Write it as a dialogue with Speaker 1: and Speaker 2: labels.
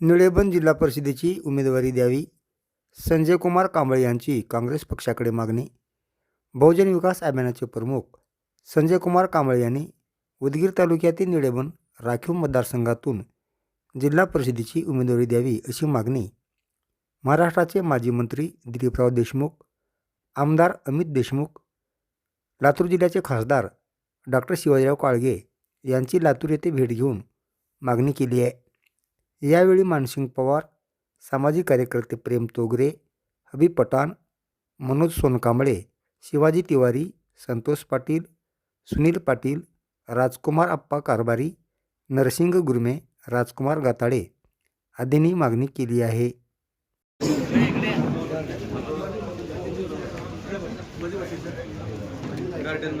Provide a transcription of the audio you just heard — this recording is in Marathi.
Speaker 1: निळेबंद जिल्हा परिषदेची उमेदवारी द्यावी. संजय कुमार कांबळे यांची काँग्रेस पक्षाकडे मागणी. बहुजन विकास अभियानाचे प्रमुख संजय कुमार कांबळे यांनी उदगीर तालुक्यातील निळेबन राखीव मतदारसंघातून जिल्हा परिषदेची उमेदवारी द्यावी अशी मागणी. महाराष्ट्राचे माजी मंत्री दिलीपराव देशमुख आमदार अमित देशमुख लातूर जिल्ह्याचे खासदार डॉक्टर शिवाजीराव काळगे यांची लातूर येथे भेट घेऊन मागणी केली आहे. यावेळी मानसिंग पवार सामाजिक कार्यकर्ते प्रेम तोगरे हबी पठाण मनोज सोनकांबळे शिवाजी तिवारी संतोष पाटील सुनील पाटील राजकुमार अप्पा कारभारी नरसिंग गुरमे राजकुमार गाताडे आदींनी मागणी केली आहे.
Speaker 2: गार्डन